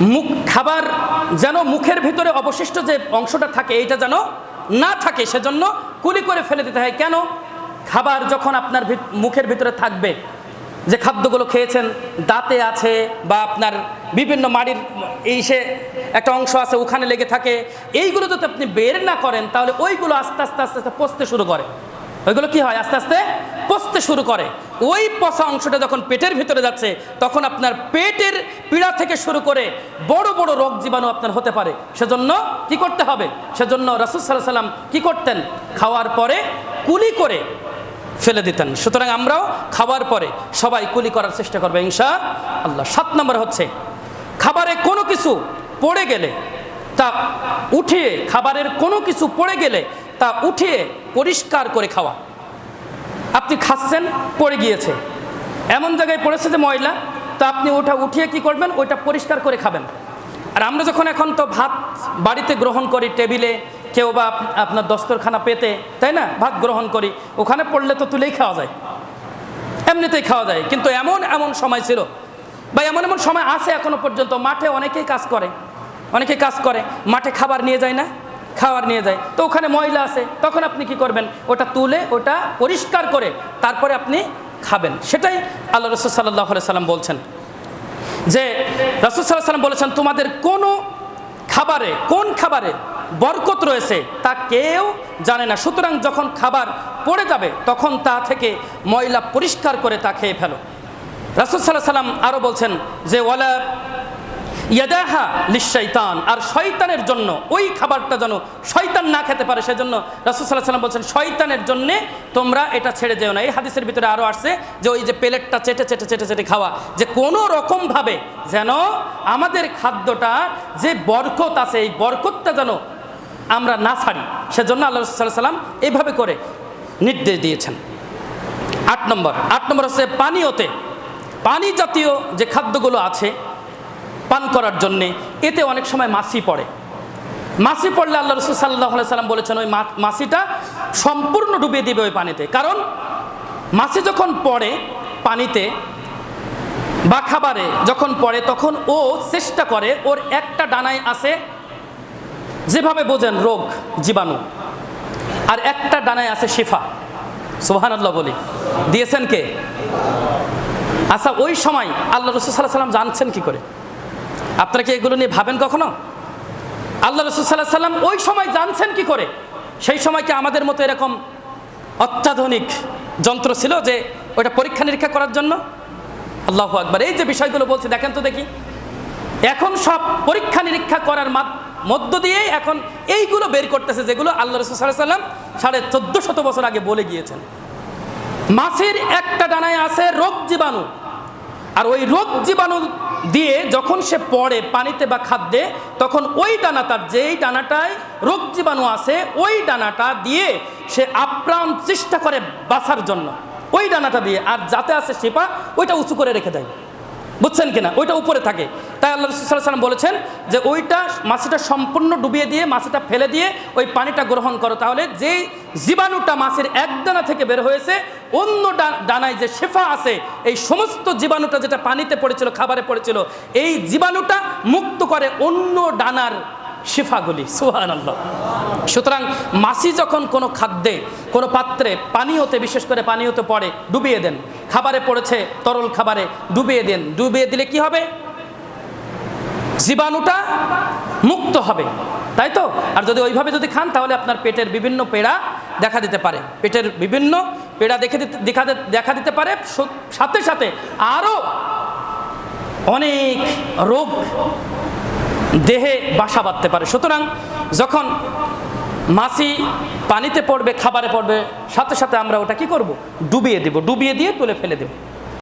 মুখ, খাবার যেন মুখের ভিতরে অবশিষ্ট যে অংশটা থাকে, এইটা যেন না থাকে, সেজন্য কুলি করে ফেলে দিতে হয়। কেন? খাবার যখন আপনার মুখের ভিতরে থাকবে, যে খাদ্যগুলো খেয়েছেন, দাঁতে আছে বা আপনার বিভিন্ন মাড়ির এই সে একটা অংশ আছে, ওখানে লেগে থাকে, এইগুলো যদি আপনি বের না করেন, তাহলে ওইগুলো আস্তে আস্তে আস্তে আস্তে পচতে শুরু করে। ওইগুলো কি হয়? আস্তে আস্তে পচতে শুরু করে। ওই পচা অংশটা যখন পেটের ভিতরে যাচ্ছে, তখন আপনার পেটের পীড়া থেকে শুরু করে বড় বড় রোগ জীবাণু আপনার হতে পারে। সেজন্য কি করতে হবে? সেজন্য রাসুল সাল্লাহ সাল্লাম কি করতেন? খাওয়ার পরে কুলি করে ফেলে দিতেন। সুতরাং আমরাও খাবার পরে সবাই কুলি করার চেষ্টা করবে ইনশা আল্লাহ সাত নম্বর হচ্ছে, খাবারে কোনো কিছু পড়ে গেলে তা উঠিয়ে, খাবারের কোনো কিছু পড়ে গেলে তা উঠিয়ে পরিষ্কার করে খাওয়া। আপনি খাচ্ছেন, পড়ে গিয়েছে। এমন জায়গায় পড়েছে যে ময়লা? তা আপনি ওটা উঠিয়ে কি করবেন? ওইটা পরিষ্কার করে খাবেন। আর আমরা যখন এখন তো ভাত বাড়িতে গ্রহণ করি, টেবিলে কেউ বা আপ- আপনার দস্তরখানা পেতে, তাই না? ভাত গ্রহণ করি, ওখানে পড়লে তো তুলেই খাওয়া যায়। এমনিতেই খাওয়া যায়। কিন্তু এমন এমন সময় ছিল বা এমন এমন সময় আছে এখনও পর্যন্ত, মাঠে অনেকেই কাজ করে। অনেকেই কাজ করে, মাঠে খাবার নিয়ে যায় না, খাবার নিয়ে যায়। তো ওখানে ময়লা আছে, তখন আপনি কি করবেন? ওটা তুলে, ওটা পরিষ্কার করে তারপরে আপনি খাবেন। সেটাই আল্লাহ রসুল সাল্লাহ সাল্লাম বলছেন। যে রসুল সাল্লাহ সাল্লাম বলেছেন, তোমাদের কোনো খাবারে, কোন খাবারে বরকত রয়েছে তা কেউ জানে না। সুতরাং যখন খাবার পড়ে যাবে, তখন তা থেকে ময়লা পরিষ্কার করে তা খেয়ে ফেলো। রাসুল সাল্লাহ সাল্লাম আরও বলছেন যে, ওয়ালা ইয়াদাহা লিশাইতান আর শয়তানের জন্য, ওই খাবারটা যেন শয়তান না খেতে পারে, সেজন্য রাসুল সাল্লাহ সাল্লাম বলছেন, শয়তানের জন্যে তোমরা এটা ছেড়ে যেও না। এই হাদিসের ভিতরে আরও আসছে যে, ওই যে প্লেটটা চেটে চেটে চেটে চেটে খাওয়া, যে কোনো রকমভাবে যেন আমাদের খাদ্যটা যে বরকত আছে, এই বরকতটা যেন আমরা না ছাড়ি, সেজন্য আল্লাহ সাল্লাহ সাল্লাম এইভাবে করে নির্দেশ দিয়েছেন। আট নম্বর আট নম্বর হচ্ছে পানীয়তে, পানি জাতীয় যে খাদ্যগুলো আছে পান করার জন্যে, এতে অনেক সময় মাছি পড়ে। মাছি পড়লে আল্লাহ রসুল সাল্লাহ সাল্লাম বলেছেন, ওই মা- মাছিটা সম্পূর্ণ ডুবিয়ে দিবে ওই পানিতে। কারণ মাছি যখন পড়ে পানিতে বা খাবারে যখন পড়ে, তখন ও চেষ্টা করে, ওর একটা ডানায় আছে যেভাবে বোঝেন রোগ, জীবাণু, আর একটা ডানায় আছে শিফা। সুবহানাল্লাহ বলি। দিয়েছেন কে? আচ্ছা ওই সময় আল্লাহ রসুল সাল্লাহ সাল্লাম জানছেন কি করে? আপনারা কি এগুলো নিয়ে ভাবেন কখনো? আল্লাহ রসুল সাল্লাহ সাল্লাম ওই সময় জানছেন কি করে? সেই সময় কি আমাদের মতো এরকম অত্যাধুনিক যন্ত্র ছিল যে ওইটা পরীক্ষা নিরীক্ষা করার জন্য? আল্লাহ আকবার। এই যে বিষয়গুলো বলছি, দেখেন তো দেখি। এখন সব পরীক্ষা নিরীক্ষা করার মধ্য দিয়েই এখন এইগুলো বের করতেছে যেগুলো আল্লাহ রসুল সাল্লাম সাড়ে চোদ্দ শত বছর আগে বলে গিয়েছেন। মাছের একটা ডানায় আছে রোগ জীবাণু। আর ওই রোগ জীবাণু দিয়ে যখন সে পড়ে পানিতে বা খাদ্যে, তখন ওই ডানাটার যেই ডানাটায় রোগ জীবাণু আছে, ওই ডানাটা দিয়ে সে আপ্রাণ চেষ্টা করে বাঁচার জন্য। ওই ডানাটা দিয়ে, আর যাতে আছে শিপা ওইটা উঁচু করে রেখে দেয়। বুঝছেন কিনা? ওইটা উপরে থাকে। তাই আল্লাহ রসুল সাল্লাম বলেছেন যে ওইটা মাছিটা সম্পূর্ণ ডুবিয়ে দিয়ে, মাছিটা ফেলে দিয়ে ওই পানিটা গ্রহণ করো। তাহলে যে জীবাণুটা মাছের এক দানা থেকে বের হয়েছে, অন্য ডানায় যে শেফা আছে, এই সমস্ত জীবাণুটা যেটা পানিতে পড়েছিল, খাবারে পড়েছিল, এই জীবাণুটা মুক্ত করে অন্য ডানার শিফাগুলি। সুহান আল্লাহ সুতরাং মাছি যখন কোনো খাদ্যে, কোনো পাত্রে পানীয়তে বিশেষ করে পানীয়তে পড়ে, ডুবিয়ে দেন। খাবারে পড়েছে তরল খাবারে, ডুবিয়ে দেন। ডুবিয়ে দিলে কি হবে? জীবাণুটা মুক্ত হবে। তাই তো? আর যদি ওইভাবে যদি খান, তাহলে আপনার পেটের বিভিন্ন পেড়া দেখা দিতে পারে। পেটের বিভিন্ন পেড়া দেখে দিতে দেখা দেখা দিতে পারে। সাথে সাথে আরও অনেক রোগ দেহে বাসা বাঁধতে পারে। সুতরাং যখন মাছি পানিতে পড়বে, খাবারে পড়বে, সাথে সাথে আমরা ওটা কি করব? ডুবিয়ে দেব। ডুবিয়ে দিয়ে তুলে ফেলে দেব।